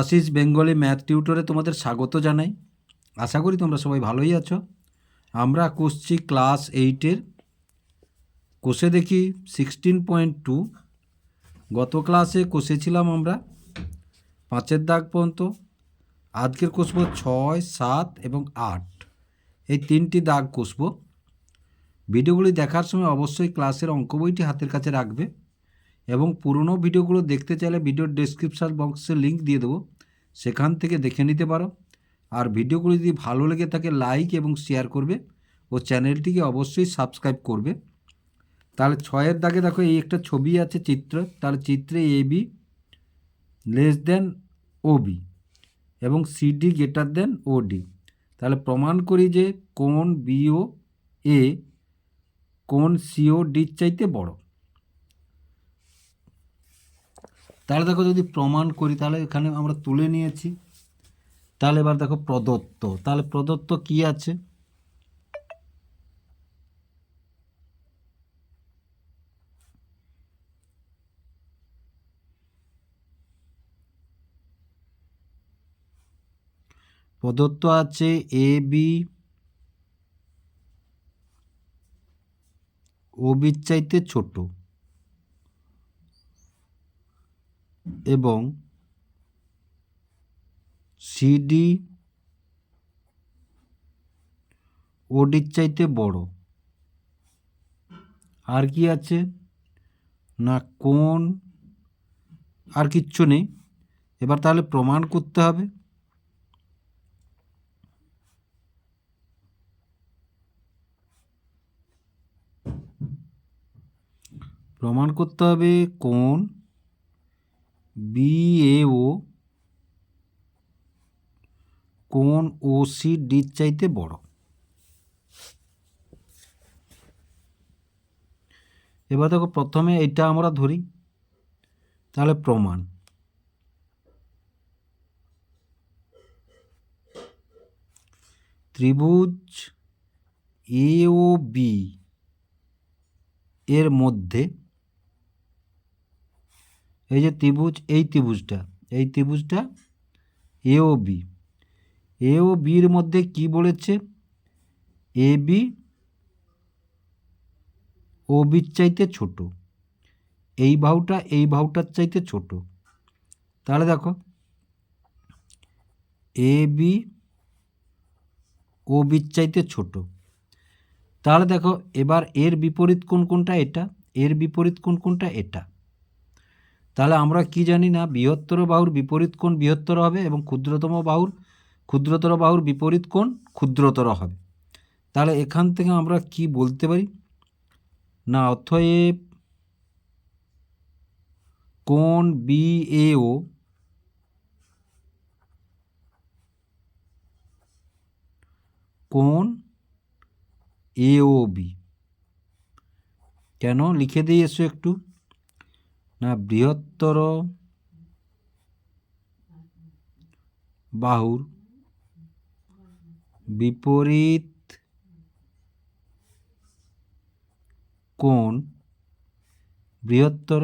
Ashis Bengali math টিউটরে তোমাদের স্বাগত জানাই। আশা করি তোমরা সবাই ভালোই আছো। আমরা করছি ক্লাস এইটের কোষে দেখি সিক্সটিন পয়েন্ট টু। গত ক্লাসে কষেছিলাম আমরা, পাঁচের দাগ পর্যন্ত, আজকের কষব ছয়, সাত এবং আট। এই তিনটি দাগ কষব। ভিডিওগুলি দেখার সময় অবশ্যই ক্লাসের অঙ্ক বইটি হাতের কাছে রাখবে। এবং পুরনো ভিডিওগুলো দেখতে চাইলে ভিডিওর ডেসক্রিপশান বক্সে লিঙ্ক দিয়ে দেবো। সেখান থেকে দেখে নিতে পারো। আর ভিডিওগুলো যদি ভালো লেগে থাকে লাইক এবং শেয়ার করবে ও চ্যানেলটিকে অবশ্যই সাবস্ক্রাইব করবে। তাহলে ছয়ের দাগে দেখো, এই একটা ছবি আছে চিত্র। তার চিত্রে A B less than O B এবং CD greater than O D তাহলে প্রমাণ করি যে কোন বিও এ কোন সিও ডির চাইতে বড়। তাহলে দেখো যদি প্রমাণ করি, তাহলে এখানে আমরা তুলে নিয়েছি। তাহলে এবার দেখো প্রদত্ত। তাহলে প্রদত্ত কি আছে? প্রদত্ত আছে এ বি ও ছোট। এবং সিডি ওডির চাইতে বড়। আর কি আছে? না, কোন? আর কিচ্ছু নেই। এবার তাহলে প্রমাণ করতে হবে। প্রমাণ করতে হবে কোন বিএও কোন ও সি ডির চাইতে বড়? এবার দেখো প্রথমে এটা আমরা ধরি, তাহলে প্রমাণ। ত্রিভুজ এ ও বি এর মধ্যে এই যে ত্রিভুজ, এই ত্রিভুজটা এই ত্রিভুজটা এ ও বি এ ও বির মধ্যে কি বলেছে? এ বি ও বির চাইতে ছোট। এই বাহুটা এই বাহুটার চাইতে ছোট। তাহলে দেখো এ বি ও বির চাইতে ছোট। তাহলে দেখো, এবার এর বিপরীত কোন কোনটা? এটা। এর বিপরীত কোন কোনটা? এটা। তাহলে আমরা কি জানি না, বৃহত্তর বাহুর বিপরীত কোণ বৃহত্তর হবে এবং ক্ষুদ্রতম বাহুর, ক্ষুদ্রতর বাহুর বিপরীত কোণ ক্ষুদ্রতর হবে। তাহলে এখান থেকে আমরা কি বলতে পারি? না অথয়েব কোণ বি এ ও কোণ এ ও বি কেন? লিখে দিই এসো একটু। না বৃহত্তর বাহুর বিপরীত কোণ বৃহত্তর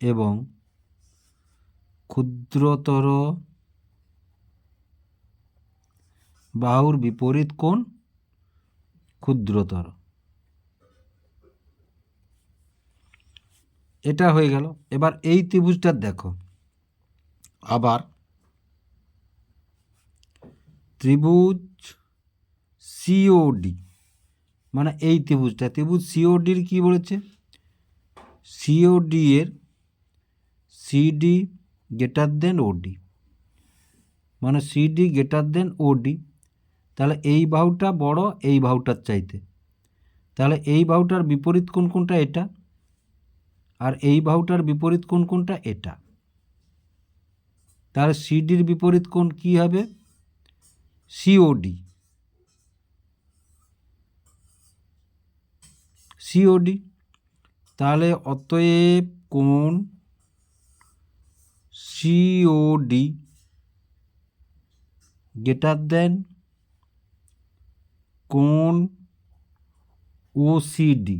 এবং ক্ষুদ্রতর বাহুর বিপরীত কোণ ক্ষুদ্রতর। এটা হয়ে গেল। এবার এই ত্রিভুজটা দেখো। আবার ত্রিভুজ সিওডি মানে এই ত্রিভুজটা। ত্রিভুজ সিওডির কি বলেছে? সিওডি এর সিডি গ্রেটার দেন ওডি মানে সিডি গ্রেটার দেন ওডি তাহলে এই বাহুটা বড়, এই বাহুটার চাইতে। তাহলে এই বাহুটার বিপরীত কোন কোনটা? এটা। আর এই বাহুটার বিপরীত কোণ কোনটা এটা। তাহলে সিডির বিপরীত কোণ কি হবে? সিওডি সিওডি তাহলে অতএব কোণ সিওডি গেটার দেন কোণ ওসিডি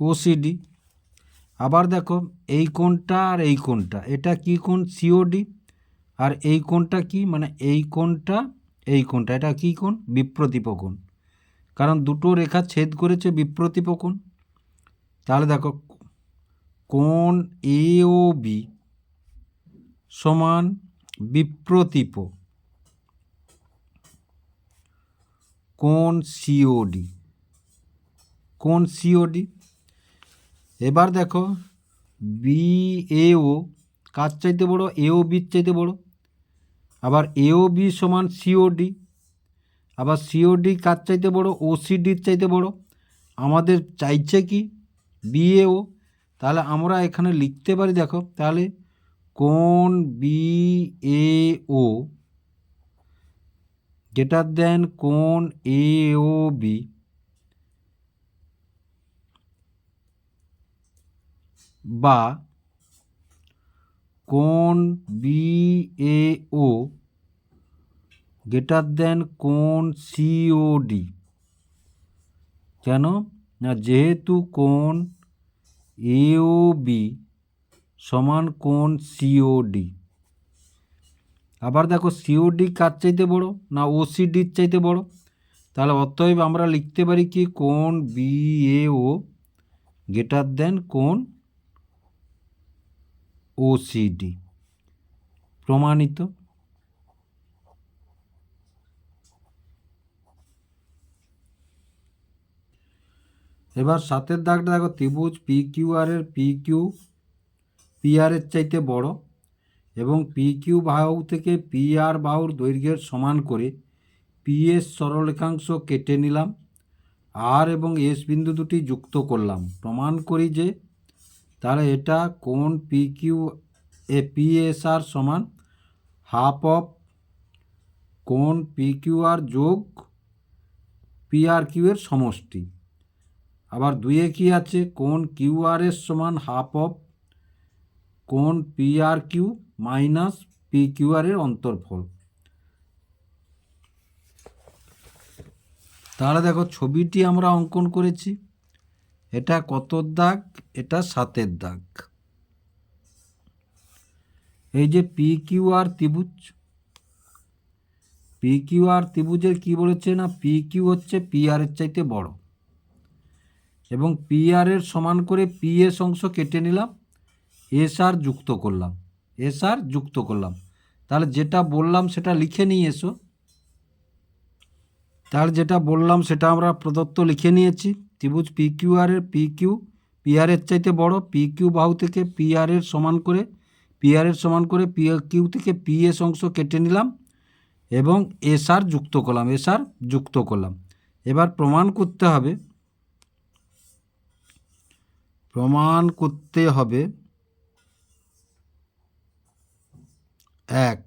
ওসিডি আবার দেখো, এই কোণটা আর এই কোণটা, এটা কি কোণ? সিওডি আর এই কোণটা কি? মানে এই কোণটা এই কোণটা, এটা কি কোণ? বিপ্রতীপ কোণ। কারণ দুটো রেখা ছেদ করেছে বিপ্রতীপ কোণ। তাহলে দেখো, কোণ এ ও বি সমান বিপ্রতীপ কোণ সিওডি কোণ সিওডি এবার দেখো বি এও কার চাইতে বড়? এও বির চাইতে বড়। আবার এও বি সমান সিওডি আবার সিওডি কার চাইতে বড়? ওসিডির চাইতে বড়। আমাদের চাইছে কি? বি বিএও তাহলে আমরা এখানে লিখতে পারি, দেখো, তাহলে কোন B A O greater than কোন এ ও বি বা কোন B A O greater than কোন সিওডি কেন? না, যেহেতু কোন এও বি সমান কোন সিওডি আবার দেখো সিওডি কার চাইতে বড়? না ওসিডির চাইতে বড়? তাহলে অতএব আমরা লিখতে পারি কি, কোন B A O greater than কোন ওসিডি প্রমাণিত? এবার সাতের দাগটা দেখো, ত্রিভুজ পি কিউ আর এর পি কিউ পি আর এর চাইতে বড় এবং পি কিউ বাহু থেকে পি আর বাহুর দৈর্ঘ্যের সমান করে পি এস সরলরেখাংশ কেটে নিলাম। আর এবং এস বিন্দু দুটি যুক্ত করলাম। প্রমাণ করি যে তাহলে এটা কোন P Q A P S R সমান হাফ অফ কোন পি কিউ আর যোগ পি আর কিউ এর সমষ্টি। আবার দুইয়ে কি আছে? কোন কিউ আর এর সমান হাফ অফ কোন P R Q minus P Q R এর অন্তর্ফল। তাহলে দেখো ছবিটি আমরা অঙ্কন করেছি। এটা কত দাগ? এটা সাতের দাগ। এই যে পি কিউ আর ত্রিভুজ পি কিউ আর ত্রিভুজের কি বলেছে না? পি কিউ হচ্ছে পি আর এর চাইতে বড়। এবং পি আর এর সমান করে পি এস অংশ কেটে নিলাম, এস আর যুক্ত করলাম, এস আর যুক্ত করলাম। তাহলে যেটা বললাম সেটা লিখে নিয়ে এসো। তাহলে যেটা বললাম সেটা আমরা প্রদত্ত লিখে নিয়েছি। ত্রিভুজ পি কিউ আর এর পি কিউ পি আর এর চাইতে বড় পি কিউ বাহু থেকে পি আর এর সমান করে পি আর এর সমান করে পি কিউ থেকে পি এস অংশ কেটে নিলাম এবং এস আর যুক্ত করলাম এস আর যুক্ত করলাম। এবার প্রমাণ করতে হবে, প্রমাণ করতে হবে, এক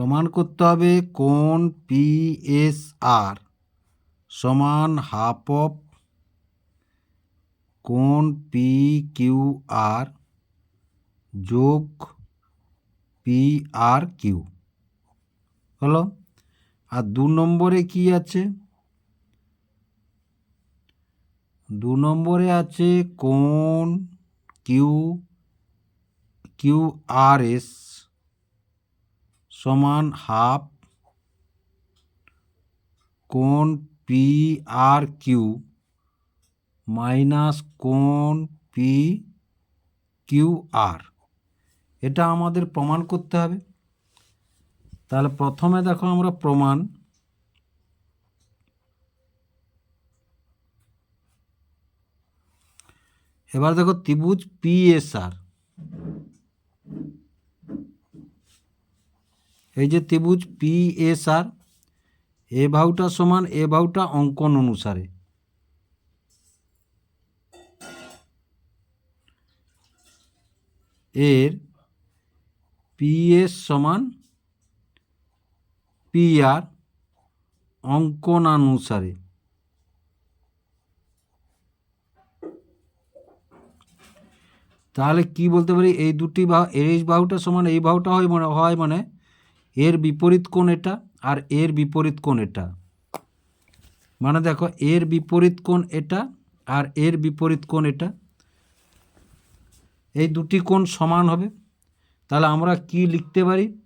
প্রমাণ করতে হবে কোন পি এস আর সমান হাফ অফ কোন পি কিউ আর যোগ পি আর কিউ হলো? আর দু নম্বরে কি আছে? দু নম্বরে আছে কোন কিউ কিউ আর এস সমান হাফ কোন পি আর কিউ মাইনাস কোন পি কিউ আর এটা আমাদের প্রমাণ করতে হবে। তাহলে প্রথমে দেখো আমরা প্রমাণ। এবার দেখো ত্রিভুজ পিএসআর এই যে ত্রিভুজ পিএসআর এ ভাউটা সমান এ ভাউটা অঙ্কন অনুসারে। এর পিএস সমান পিআর অঙ্কনানুসারে। তাহলে কি বলতে পারি? এই দুটি বাহু এই বাহুটা সমান এই বাহুটা হয় মানে হয় মানে এর বিপরীত কোণ এটা আর এর বিপরীত কোণ এটা। মানে দেখো, এর বিপরীত কোণ এটা আর এর বিপরীত কোণ এটা। এই দুটি কোণ সমান হবে। তাহলে আমরা কি লিখতে পারি?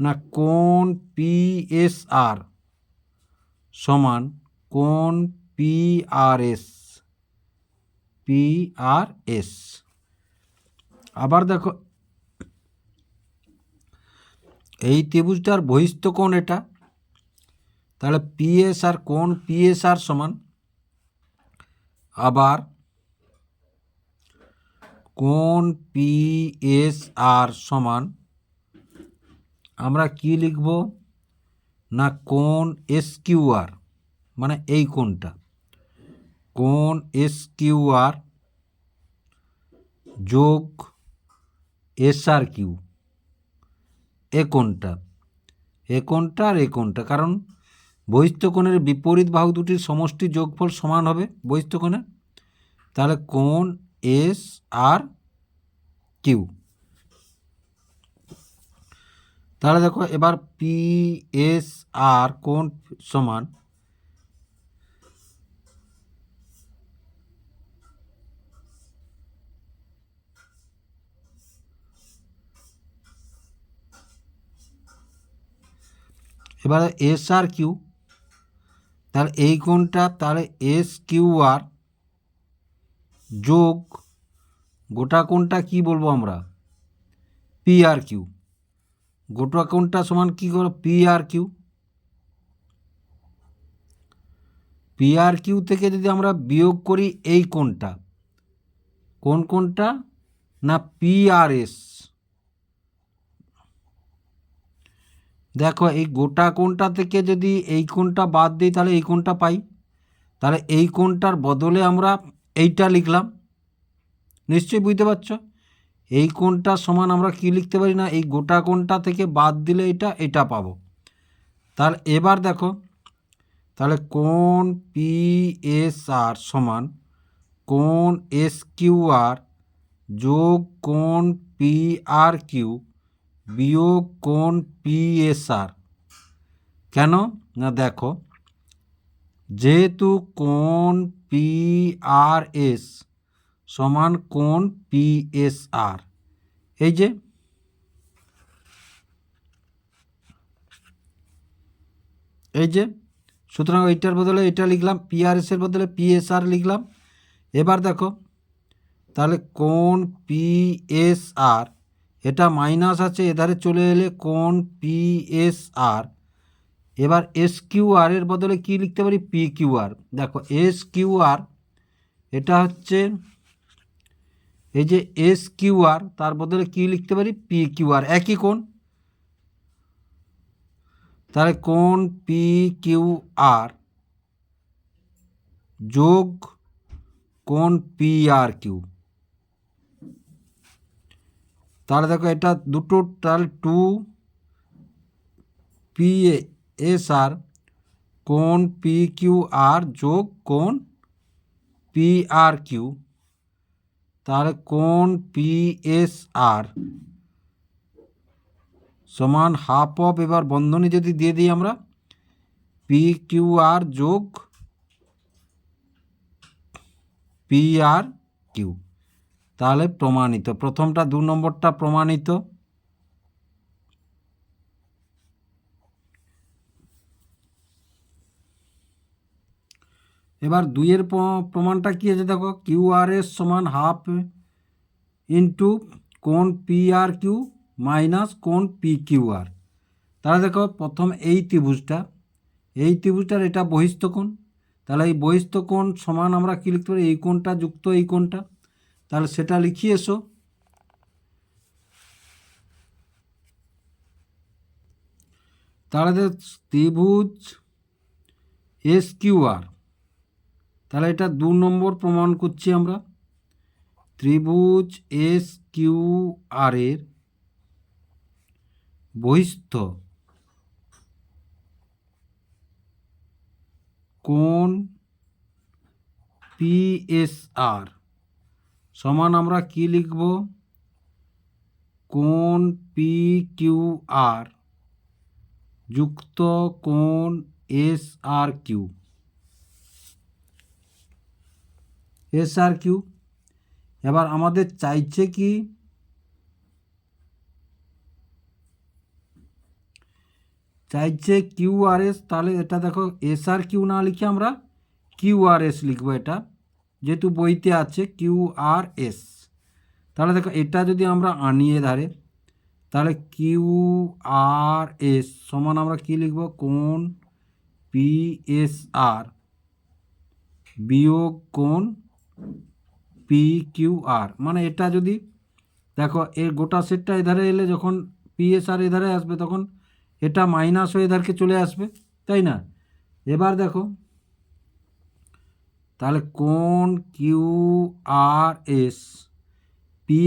না, কোণ পি এস আর সমান কোণ P R S. P R S. আবার দেখো এই ত্রিভুজটার বহিস্থ কোণ এটা। তাহলে পিএস আর কোণ পিএস আর সমান। আবার কোণ পিএস আর সমান আমরা কি লিখব? না, কোণ এস কিউ আর মানে এই কোণটা। কোণ এস কিউ আর যোগ এস আর কিউ এ কোণটা এ কোণটা আর এ কোণটা কারণ বহিস্থ কোণের বিপরীত বাহু দুটির সমষ্টি যোগফল সমান হবে বহিস্থ কোণের। তাহলে কোণ এস আর কিউ। তাহলে দেখো এবার পি এস আর কোণ সমান এবারে এস আর কিউ তাহলে এই কোণটা তাহলে এস কিউ আর যোগ গোটা কোণটা কি বলব আমরা? পি আর কিউ গোটা কোণটা সমান কি করো? P R Q P R Q থেকে যদি আমরা বিয়োগ করি এই কোণটা, কোন কোণটা? না পি আর এস দেখো, এই গোটা কোণটা থেকে যদি এই কোণটা বাদ দিই, তাহলে এই কোণটা পাই। তাহলে এই কোণটার বদলে আমরা এইটা লিখলাম। নিশ্চয়ই বুঝতে পারছ? এই কোণটা সমান আমরা কি লিখতে পারি না? এই গোটা কোণটা থেকে বাদ দিলে এটা এটা পাবো। তাহলে এবার দেখো, তাহলে কোন পি এস আর সমান কোন এস কিউ আর যোগ কোন পি আর কিউ বিয়োগ কোণ পিএসআর। কেন? না দেখো, যেহেতু কোণ পি আর এস সমান কোণ পিএসআর। এই যে এই যে, সুতরাং এইটার বদলে এটা লিখলাম পিআরএসের বদলে পিএসআর লিখলাম। এবার দেখো, তাহলে কোণ পিএসআর এটা মাইনাস আছে, এধারে চলে এলে কোণ পি এস আর এবার এস কিউ এর বদলে কি লিখতে পারি? পি কিউ আর দেখো এস কিউ আর এটা হচ্ছে এই যে এস কিউ আর তার বদলে কি লিখতে পারি? পি কিউ আর একই কোণ? তাহলে কোণ পি কিউ আর যোগ কোণ পি আর কিউ তাহলে দেখো এটা দুটো তাহলে টু পি এস আর কোন পি কিউ আর যোগ কোন পি আর কিউ তাহলে কোন পি এস আর সমান হাফ অফ এবার বন্ধনী যদি দিয়ে দিই আমরা পি কিউ আর যোগ পি আর কিউ তাহলে প্রমাণিত। প্রথমটা দু নম্বরটা প্রমাণিত। এবার দুইয়ের প্রমাণটা কী আছে দেখো? কিউ আর এস সমান হাফ ইন্টু কোন পি আর কিউ মাইনাস কোন পি কিউ আর। তাহলে দেখো, প্রথম এই ত্রিভুজটা। এই ত্রিভুজটার এটা বহিস্থ কোণ। তাহলে এই বহিস্থ কোণ সমান আমরা কী লিখতে পারি? এই কোণটা যুক্ত এই কোণটা। তাহলে সেটা লিখিয়ে এসো। তাহলে ত্রিভুজ এস কিউ আর তাহলে এটা দু নম্বর প্রমাণ করছি আমরা। ত্রিভুজ এস কিউ আর এর বহিস্থ কোন পিএসআর সমান আমরা কি লিখব? কোন পি কিউ আর যুক্ত কোন S R Q S R Q এবার আমাদের চাইছে কি? চাইছে কিউ আর এস, তাহলে এটা দেখো এস আর কিউ না লিখে আমরা কিউ আর এস লিখব এটা। যেহেতু বইতে আছে কিউ আর এস। তাহলে দেখো, এটা যদি আমরা আনিয়ে ধারে, তাহলে কিউ আর এস সমান আমরা কি লিখব? কোন পি এস আর বিয়োগ কোন পি কিউ আর। মানে এটা যদি দেখো, এর গোটা সেটটা এধারে এলে যখন পি এস আর এধারে আসবে, তখন এটা মাইনাস হয়ে এধারকে চলে আসবে, তাই না? এবার দেখো তাহলে কোন Q R S? P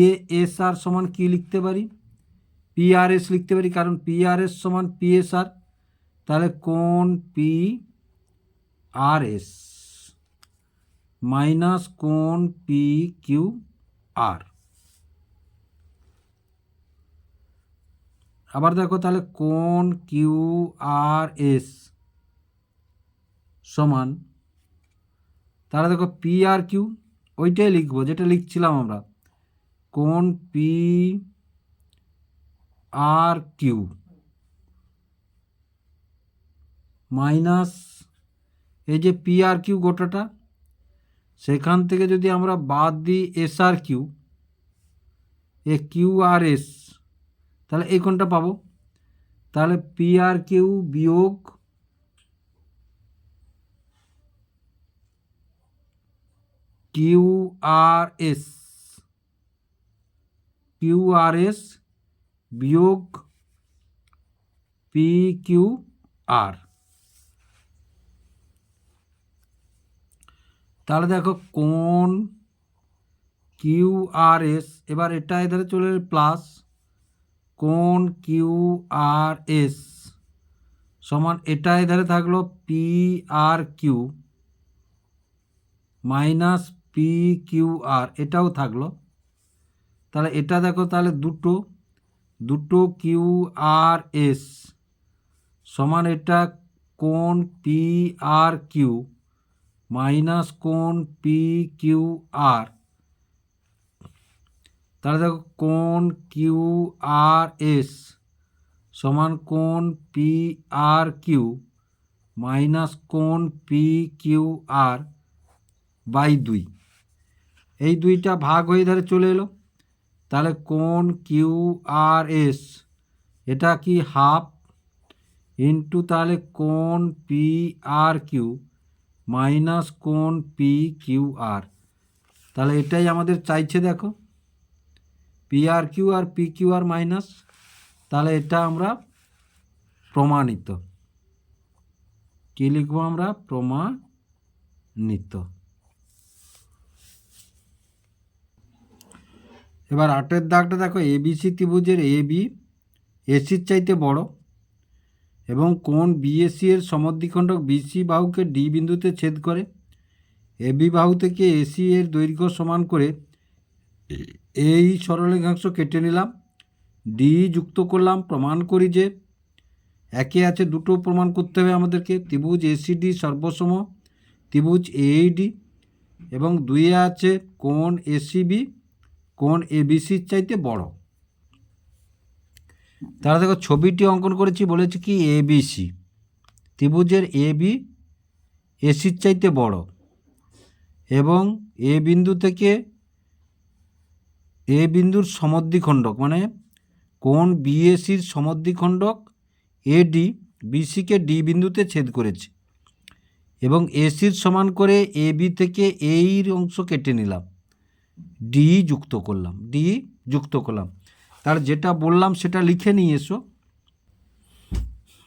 S R সমান কি লিখতে পারি? পি আর এস লিখতে পারি, কারণ পি আর এস সমান পি এস আর। তাহলে কোন পি আর এস? মাইনাস কোন পি কিউ আর? আবার দেখো তাহলে কোন কিউ আর এস সমান তাহলে দেখো পি আর কিউ ওইটাই লিখব, যেটা লিখছিলাম আমরা। কোন পি আর কিউ মাইনাস এই যে পি আর কিউ গোটাটা, সেখান থেকে যদি আমরা বাদ দিই এস আর কিউ এ কিউ আর এস তাহলে এই কোনটা পাবো? তাহলে পি আর কিউ বিয়োগ Q R S. Q R S বিয়োগ পি কিউ আর। তাহলে দেখো কোন কিউ আর এস, এবার এটা এধারে চলে প্লাস, কোন কিউ আর এস সমান এটা এধারে থাকল P R Q minus P Q R এটাও থাকল। তাহলে এটা দেখো, তাহলে দুটো দুটো কিউ আর এস সমান এটা কোন পি আর কিউ মাইনাস কোন পি কিউ আর তাহলে দেখো কোন কিউ আর এস সমান কোন পি আর কিউ মাইনাস কোন পি কিউ আর বাই দুই। এই দুইটা ভাগ হয়ে ধরে চলে এলো। তাহলে কোন কিউ আর এস? এটা কি হাফ ইন্টু তাহলে কোন পি আর কিউ? মাইনাস কোন পি কিউ আর? তাহলে এটাই আমাদের চাইছে দেখো। P R Q R P Q R minus. তাহলে এটা আমরা প্রমাণিত। কী লিখব আমরা? প্রমাণিত। এবার আটের দাগটা দেখো এবিসি ত্রিভুজের এ বি এসির চাইতে বড় এবং কোন বিএসি এর সমদ্বিখণ্ডক বিসি বাহুকে ডি বিন্দুতে ছেদ করে এবি বাহু থেকে এসি এর দৈর্ঘ্য সমান করে এই সরলরেখাংশ কেটে নিলাম। ডি যুক্ত করলাম, প্রমাণ করি যে একে আছে দুটো প্রমাণ করতে হবে আমাদেরকে। ত্রিভুজ এসিডি সর্বসম, ত্রিভুজ এইডি এবং দুইয়ে আছে কোন এসিবি কোন এবিসির চাইতে বড়? তাহলে দেখো ছবিটি অঙ্কন করেছি, বলেছি কি এ এবিসি। ত্রিভুজের এ বি এসির চাইতে বড়। এবং এ বিন্দু থেকে এ বিন্দুর সমদ্বিখণ্ডক মানে কোন বিএসির সমদ্বিখণ্ডক এডি বিসিকে ডি বিন্দুতে ছেদ করেছে। এবং এসির সমান করে এ বি থেকে এই অংশ কেটে নিলাম। ডি যুক্ত করলাম ডি যুক্ত করলাম। তার যেটা বললাম সেটা লিখে নিয়ে এসো।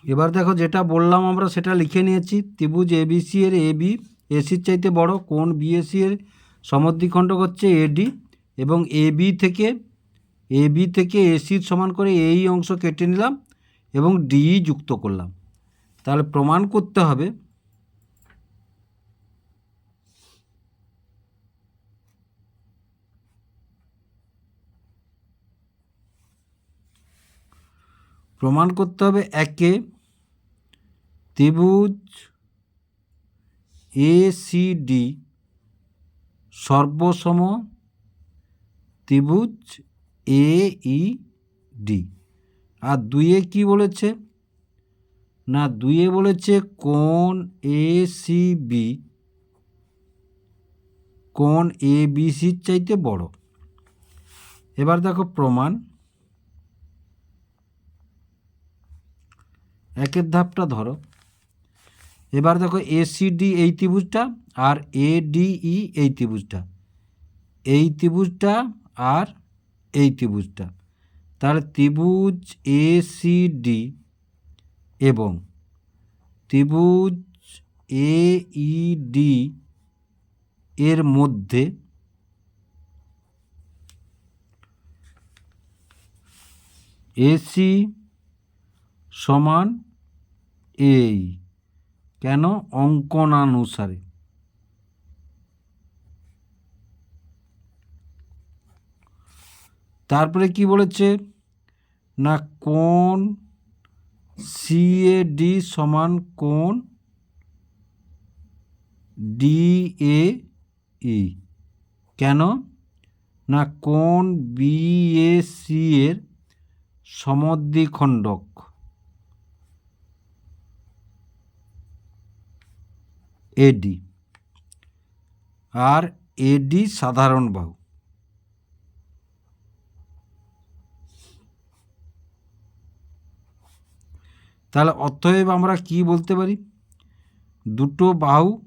এবার দেখো যেটা বললাম আমরা সেটা লিখে নিয়েছি। ত্রিভুজ এবিসি এর এ বি এসির চাইতে বড় কোন বিএসি এর সমদ্বিখণ্ডক হচ্ছে এডি এবং এ বি থেকে এ বি থেকে এসির সমান করে এই অংশ কেটে নিলাম এবং ডি যুক্ত করলাম। তাহলে প্রমাণ করতে হবে প্রমাণ করতে হবে একে ত্রিভুজ এ সি ডি সর্বসম ত্রিভুজ এ ই ডি আর দুইয়ে কি বলেছে? না, দুইয়ে বলেছে কোণ এ সি বি কোণ এ বি সির চাইতে বড়। এবার দেখো প্রমাণ। একের ধাপটা ধরো। এবার দেখো এসিডি এই ত্রিভুজটা আর এডিই এই ত্রিভুজটা। এই ত্রিভুজটা আর এই ত্রিভুজটা। তাহলে ত্রিভুজ এসিডি এবং ত্রিভুজ এইডি এর মধ্যে এসি সমান এই, কেন অঙ্কনানুসারে? তারপরে কি বলেছে? না কোন সিএডি সমান কোন ডিএ ই কেন? না কোন বিএসি এর সমদ্বিখণ্ডক? এডি। আর এডি সাধারণ বাহু। তাহলে অতএব আমরা কি বলতে পারি? দুটো বাহু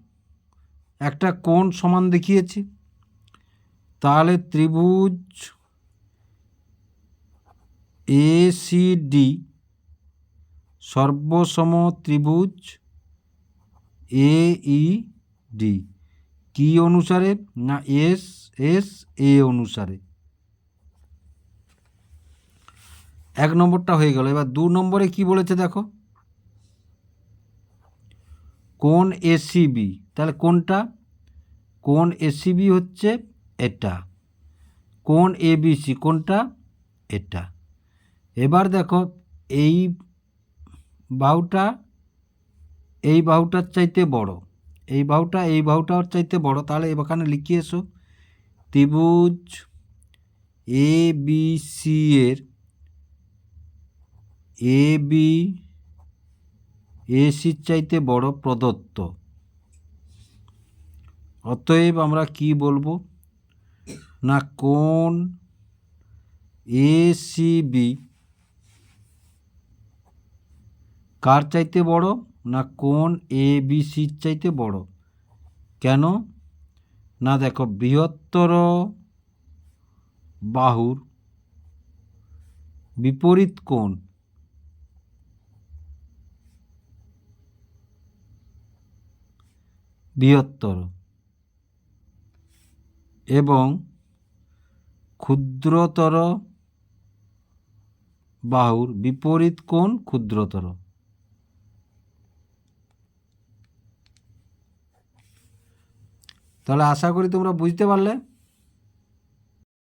একটা কোণ সমান দেখিয়েছি। তাহলে ত্রিভুজ এসিডি সর্বসম ত্রিভুজ এ ই ডি কি অনুসারে না এস এস এ অনুসারে? এক নম্বরটা হয়ে গেল। এবার দু নম্বরে কি বলেছে দেখো? কোন এসিবি তাহলে কোনটা? কোন এসিবি হচ্ছে এটা। কোন এবিসি কোনটা? এটা। এবার দেখো এই বাহুটা এই বাহুটার চাইতে বড়। এই বাহুটা, এই বাহুটার চাইতে বড়। তাহলে এখানে লিখিয়ে এসো। ত্রিভুজ এ বি সি এর এ বি এ এসির চাইতে বড় প্রদত্ত। অতএব আমরা কি বলব? না কোন এসিবি কার চাইতে বড়? না কোন এ বি সির চাইতে বড়? কেন? না দেখো, বৃহত্তর বাহুর বিপরীত কোণ। বৃহত্তর। এবং ক্ষুদ্রতর বাহুর বিপরীত কোণ ক্ষুদ্রতর। তাহলে আশা করি তোমরা বুঝতে পারলে।